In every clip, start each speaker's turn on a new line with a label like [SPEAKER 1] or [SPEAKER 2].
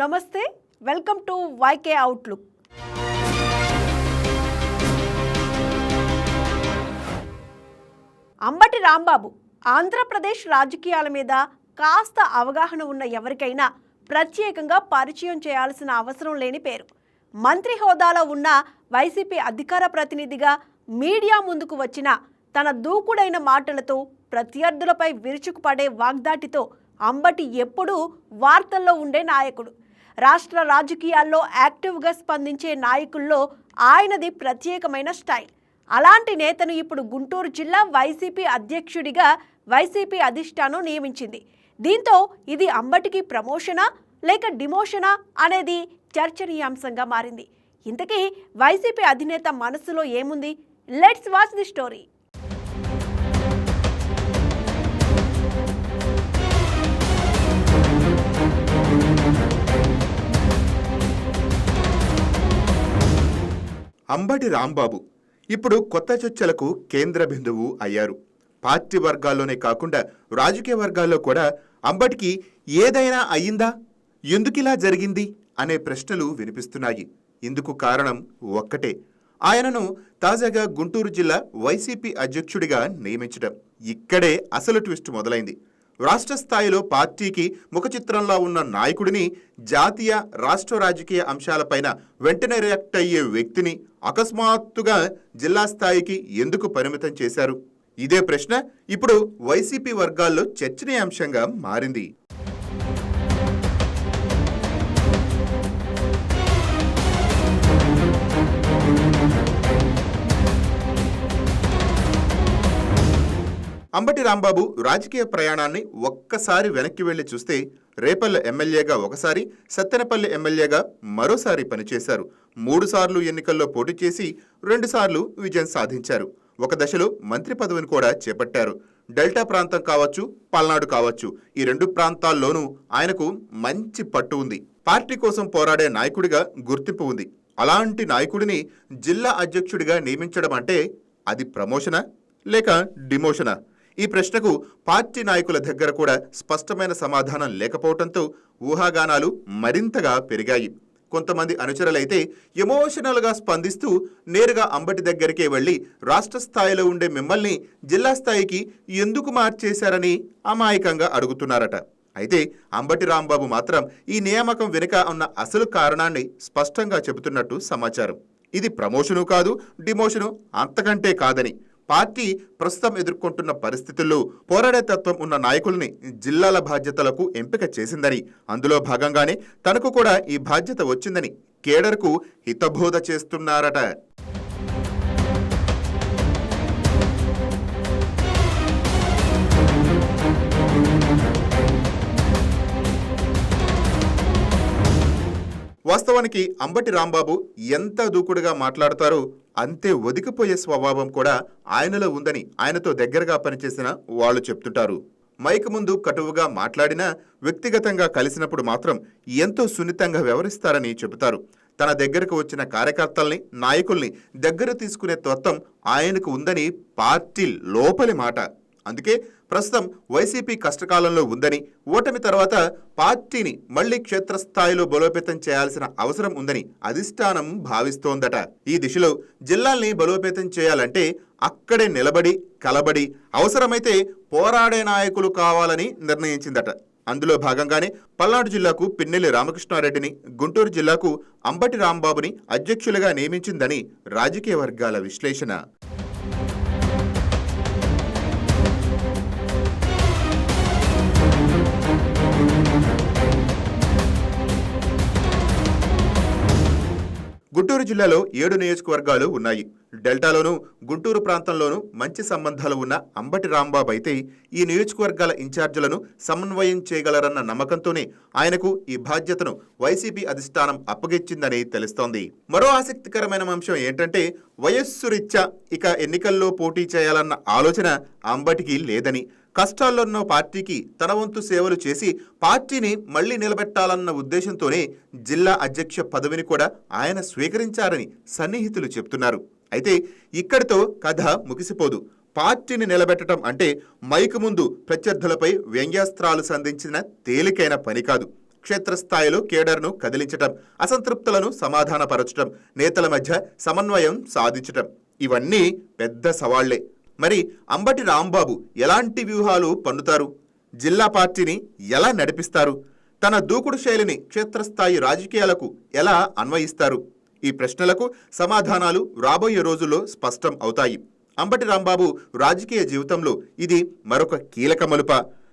[SPEAKER 1] నమస్తే welcome to YK outlook Ambati Rambabu Andhra Pradesh రాజకీయాల మీద కాస్త అవగాహన ఉన్న ఎవరికైనా ప్రత్యేకంగా పరిచయం చేయాల్సిన అవసరం లేని పేరు. మంత్రి హోదాలో ఉన్న వైసీపీ అధికార ప్రతినిధిగా మీడియా ముందుకు వచ్చిన తన దూకుడైన మాటలతో ప్రత్యర్థులపై విరుచుకుపడే వాగ్దాటితో అంబటి ఎప్పుడూ వార్తల్లో ఉండే నాయకుడు. రాష్ట్ర రాజకీయాల్లో యాక్టివ్గా స్పందించే నాయకుల్లో ఆయనది ప్రత్యేకమైన స్టైల్. అలాంటి నేతను ఇప్పుడు గుంటూరు జిల్లా వైసీపీ అధ్యక్షుడిగా వైసీపీ అధిష్టానం నియమించింది. దీంతో ఇది అంబటికి ప్రమోషనా లేక డిమోషనా అనేది చర్చనీయాంశంగా మారింది. ఇంతకీ వైసీపీ అధినేత మనసులో ఏముంది? Let's watch the story.
[SPEAKER 2] Ambati Rambabu. ఇప్పుడు కొత్త చర్చలకు కేంద్ర బిందువు అయ్యారు. పార్టీ వర్గాల్లోనే కాకుండా రాజకీయ వర్గాల్లో కూడా అంబటికి ఏదైనా అయ్యిందా? ఎందుకిలా జరిగింది? అనే ప్రశ్నలు వినిపిస్తున్నాయి. ఇందుకు కారణం ఒక్కటే. ఆయనను తాజాగా గుంటూరు జిల్లా వైసీపీ అధ్యక్షుడిగా నియమించడం. ఇక్కడే అసలు ట్విస్ట్ మొదలైంది. రాష్ట్ర స్థాయిలో పార్టీకి ముఖచిత్రంలో ఉన్న నాయకుడిని జాతీయ రాష్ట్ర రాజకీయ అంశాలపైన వెంటనే రియాక్ట్ అయ్యే వ్యక్తిని అకస్మాత్తుగా జిల్లా స్థాయికి ఎందుకు పరిమితం చేశారు? ఇదే ప్రశ్న ఇప్పుడు వైసీపీ వర్గాల్లో చర్చనీయాంశంగా మారింది. అంబటి రాంబాబు రాజకీయ ప్రయాణాన్ని ఒక్కసారి వెనక్కి వెళ్ళి చూస్తే రేపల్ల ఎమ్మెల్యేగా ఒకసారి సత్తెనపల్లి ఎమ్మెల్యేగా మరోసారి పనిచేశారు. మూడుసార్లు ఎన్నికల్లో పోటీ చేసి రెండుసార్లు విజయం సాధించారు. ఒక దశలో మంత్రి పదవిని కూడా చేపట్టారు. డెల్టా ప్రాంతం కావచ్చు పల్నాడు కావచ్చు ఈ రెండు ప్రాంతాల్లోనూ ఆయనకు మంచి పట్టు ఉంది. పార్టీ కోసం పోరాడే నాయకుడిగా గుర్తింపు ఉంది. అలాంటి నాయకుడిని జిల్లా అధ్యక్షుడిగా నియమించడం అంటే అది ప్రమోషనా లేక డిమోషనా? ఈ ప్రశ్నకు పార్టీ నాయకుల దగ్గర కూడా స్పష్టమైన సమాధానం లేకపోవడంతో ఊహాగానాలు మరింతగా పెరిగాయి. కొంతమంది అనుచరులైతే ఎమోషనల్గా స్పందిస్తూ నేరుగా అంబటి దగ్గరికే వెళ్ళి రాష్ట్ర స్థాయిలో ఉండే మిమ్మల్ని జిల్లా స్థాయికి ఎందుకు మార్చేశారని అమాయకంగా అడుగుతున్నారట. అయితే అంబటి రాంబాబు మాత్రం ఈ నియామకం వెనుక ఉన్న అసలు కారణాన్ని స్పష్టంగా చెబుతున్నట్టు సమాచారం. ఇది ప్రమోషను కాదు డిమోషను అంతకంటే కాదని. పార్టీ ప్రస్తుతం ఎదుర్కొంటున్న పరిస్థితుల్లో పోరాడే తత్వం ఉన్న నాయకుల్ని జిల్లాల బాధ్యతలకు ఎంపిక చేసిందని. అందులో భాగంగానే తనకు కూడా ఈ బాధ్యత వచ్చిందని కేడర్కు హితబోధ చేస్తున్నారట. వాస్తవానికి అంబటి రాంబాబు ఎంత దూకుడుగా మాట్లాడతారో అంతే ఒదికిపోయే స్వభావం కూడా ఆయనలో ఉందని ఆయనతో దగ్గరగా పనిచేసిన వాళ్ళు చెప్తుంటారు. మైక్ ముందు కటువుగా మాట్లాడినా వ్యక్తిగతంగా కలిసినప్పుడు మాత్రం ఎంతో సున్నితంగా వ్యవహరిస్తారని చెబుతారు. తన దగ్గరకు వచ్చిన కార్యకర్తల్ని నాయకుల్ని దగ్గర తీసుకునే తత్వం ఆయనకు ఉందని పార్టీ లోపలి మాట. అందుకే ప్రస్తుతం వైసీపీ కష్టకాలంలో ఉందని ఓటమి తర్వాత పార్టీని మళ్ళీ క్షేత్రస్థాయిలో బలోపేతం చేయాల్సిన అవసరం ఉందని అధిష్టానం భావిస్తోందట. ఈ దిశలో జిల్లాల్ని బలోపేతం చేయాలంటే అక్కడే నిలబడి కలబడి అవసరమైతే పోరాడే నాయకులు కావాలని నిర్ణయించిందట. అందులో భాగంగానే పల్నాడు జిల్లాకు పిన్నెల్లి రామకృష్ణారెడ్డిని గుంటూరు జిల్లాకు అంబటి రాంబాబుని అధ్యక్షులుగా నియమించిందని రాజకీయ వర్గాల విశ్లేషణ. గుంటూరు జిల్లాలో ఏడు నియోజకవర్గాలు ఉన్నాయి. డెల్టాలోనూ గుంటూరు ప్రాంతంలోనూ మంచి సంబంధాలు ఉన్న అంబటి రాంబాబు అయితే ఈ నియోజకవర్గాల ఇన్ఛార్జీలను సమన్వయం చేయగలరన్న నమ్మకంతోనే ఆయనకు ఈ బాధ్యతను వైసీపీ అధిష్టానం అప్పగించిందని తెలుస్తోంది. మరో ఆసక్తికరమైన అంశం ఏంటంటే వయస్సు రీత్యా ఇక ఎన్నికల్లో పోటీ చేయాలన్న ఆలోచన అంబటికి లేదని కష్టాల్లో ఉన్న పార్టీకి తన వంతు సేవలు చేసి పార్టీని మళ్ళీ నిలబెట్టాలన్న ఉద్దేశంతోనే జిల్లా అధ్యక్ష పదవిని కూడా ఆయన స్వీకరించారని సన్నిహితులు చెప్తున్నారు. అయితే ఇక్కడితో కథ ముగిసిపోదు. పార్టీని నిలబెట్టడం అంటే మైకు ముందు ప్రత్యర్థులపై వ్యంగ్యాస్త్రాలు సంధించిన తేలికైన పని కాదు. క్షేత్రస్థాయిలో కేడర్ను కదిలించటం అసంతృప్తులను సమాధానపరచటం నేతల మధ్య సమన్వయం సాధించటం ఇవన్నీ పెద్ద సవాళ్ళే. మరి అంబటి రాంబాబు ఎలాంటి వ్యూహాలు పన్నుతారు? జిల్లా పార్టీని ఎలా నడిపిస్తారు? తన దూకుడు శైలిని క్షేత్రస్థాయి రాజకీయాలకు ఎలా అన్వయిస్తారు? ఈ ప్రశ్నలకు సమాధానాలు రాబోయే రోజుల్లో స్పష్టం అవుతాయి. అంబటి రాంబాబు రాజకీయ జీవితంలో ఇది మరొక కీలక మలుప.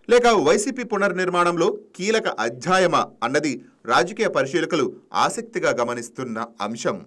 [SPEAKER 2] లేక వైసీపీ పునర్నిర్మాణంలో కీలక అధ్యాయమా అన్నది రాజకీయ పరిశీలకులు ఆసక్తిగా గమనిస్తున్న అంశం.